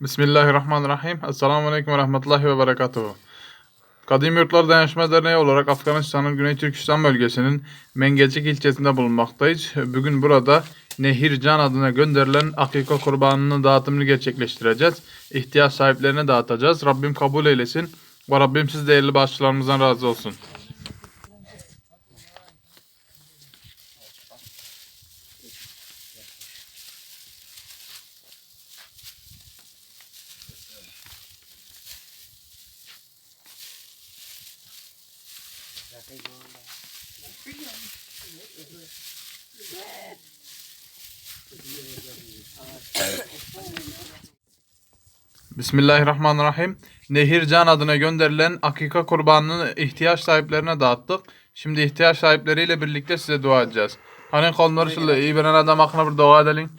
Bismillahirrahmanirrahim. Esselamu Aleyküm ve Rahmetullahi ve Berekatuhu. Kadim Yurtlar Dayanışma Derneği olarak Afganistan'ın Güney Türkistan bölgesinin Mengecik ilçesinde bulunmaktayız. Bugün burada Nehir Can adına gönderilen akika kurbanının dağıtımını gerçekleştireceğiz. İhtiyaç sahiplerine dağıtacağız. Rabbim kabul eylesin. Ve Rabbim siz değerli başçılarımızdan razı olsun. Bismillahirrahmanirrahim. Nehir Can adına gönderilen akika kurbanını ihtiyaç sahiplerine dağıttık. Şimdi ihtiyaç sahipleriyle birlikte size dua edeceğiz. Hani kavimleri şöyle iyi bilen adam hakkında bir dua edelim.